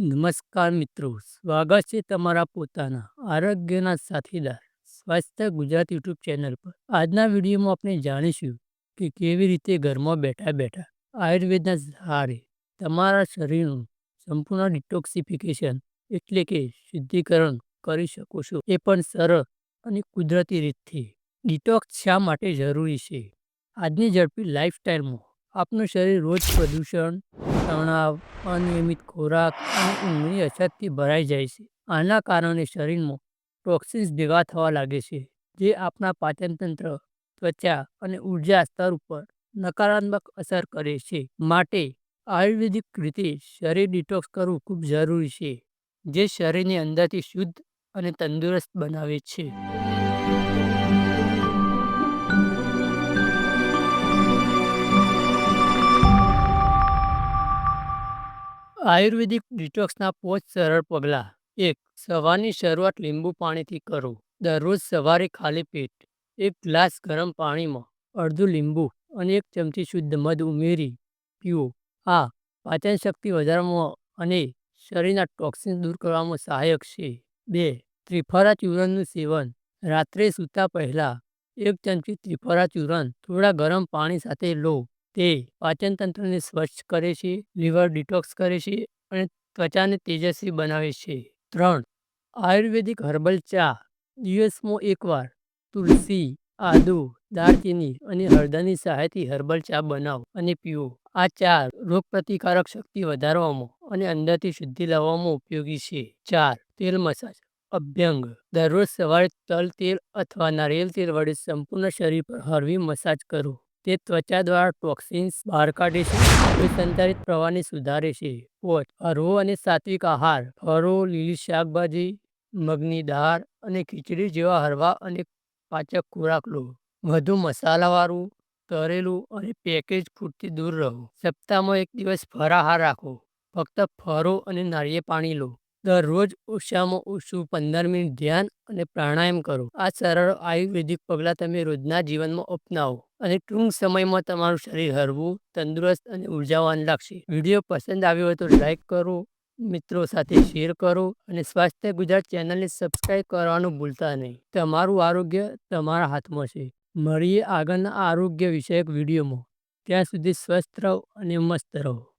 નમસ્કાર મિત્રો, સ્વાગત છે તમારા પોતાના આરોગ્યના સાથીદાર, સ્વાસ્થ્ય ગુજરાત યુટ્યુબ ચેનલ પર. આજના વિડીયોમાં આપણે જાણીશું કે કેવી રીતે ઘરમાં બેઠા બેઠા આયુર્વેદના સહારે તમારા શરીરનું સંપૂર્ણ ડિટોક્સિફિકેશન એટલે કે શુદ્ધિકરણ કરી શકો છો. એ પણ સરળ અને કુદરતી રીતથી ડિટોક્સ શા માટે જરૂરી છે? આજની ઝડપી લાઈફસ્ટાઈલમાં આપણું શરીર રોજ પ્રદૂષણ, તણાવ, અનિયમિત ખોરાક અને ઊંઘની અછતથી ભરાઈ જાય છે. આના કારણે શરીરમાં ટોક્સિન્સ ભેગા થવા લાગે છે, જે આપણા પાચનતંત્ર, ત્વચા અને ઊર્જા સ્તર ઉપર નકારાત્મક અસર કરે છે. માટે આયુર્વેદિક રીતે શરીર ડિટોક્સ કરવું ખૂબ જરૂરી છે, જે શરીરને અંદરથી શુદ્ધ અને તંદુરસ્ત બનાવે છે. આયુર્વેદિક ડિટોક્સના પોચ સરળ પગલાં. એક, સવારની શરૂઆત લીંબુ પાણીથી કરો. દરરોજ સવારે ખાલી પેટ. એક ગ્લાસ ગરમ પાણીમાં અડધું લીંબુ અને એક ચમચી શુદ્ધ મધ ઉમેરી પીવો. આ, પાચન શક્તિ વધારવામાં અને શરીરના ટોક્સિન દૂર કરવામાં સહાયક છે. બે, ત્રિફળા ચૂર્ણનું સેવન. રાત્રે સૂતા પહેલાં એક ચમચી ત્રિફળા ચૂર્ણ, થોડા ગરમ પાણી સાથે લો. તે પાચનતંત્રને સ્વચ્છ કરે છે, લીવર ડિટોક્સ કરે છે અને ત્વચાને તેજસ્વી બનાવે છે. ત્રણ, આયુર્વેદિક હર્બલ ચા. દિવસમાં એકવાર તુલસી, આદુ દાલચીની અને હળદરની સહાયથી હર્બલ ચા બનાવો અને પીવો. આ ચા રોગપ્રતિકારક શક્તિ વધારવામાં અને અંદરથી શુદ્ધિ લાવવામાં ઉપયોગી છે. ચાર, તેલ મસાજ. અભ્યંગ. દરરોજ સવારે તલ તેલ અથવા નારિયેળ તેલ વડે સંપૂર્ણ શરીર પર હળવી મસાજ કરો. તે ત્વચા દ્વારા ટોક્સિન્સ બહાર કાઢે છે સંચારિત પ્રવાહને સુધારે છે. પોચ હરવો અને સાત્વિક આહાર, ફળો, લીલી શાકભાજી, મગની દાળ અને ખીચડી જેવા હરવા અને પાચક ખોરાક લો. વધુ મસાલાવાળું, તરેલું અને પેકેજ ફૂડથી દૂર રહો. સપ્તાહમાં એક દિવસ ફરાહાર રાખો. ફક્ત ફળો અને નારિયેળ પાણી લો. દરરોજ ઓછામાં ઓછું પંદર મિનિટ ધ્યાન અને પ્રાણાયામ કરો. આ સરળ આયુર્વેદિક પગલાં તમે રોજના જીવનમાં અપનાવો. અને ટૂંક સમયમાં તમારું શરીર હળવું, તંદુરસ્ત અને ઉર્જાવાન લાગશે. વીડિયો પસંદ આવ્યો હોય તો લાઇક કરો, મિત્રો સાથે શેર કરો અને સ્વાસ્થ્ય ગુજરાત ચેનલને સબસ્ક્રાઈબ કરવાનું ભૂલતા નહીં. તમારું આરોગ્ય તમારા હાથમાં છે. મળીએ આગળના આરોગ્ય વિષયક વિડીયોમાં. ત્યાં સુધી સ્વસ્થ રહો અને મસ્ત રહો.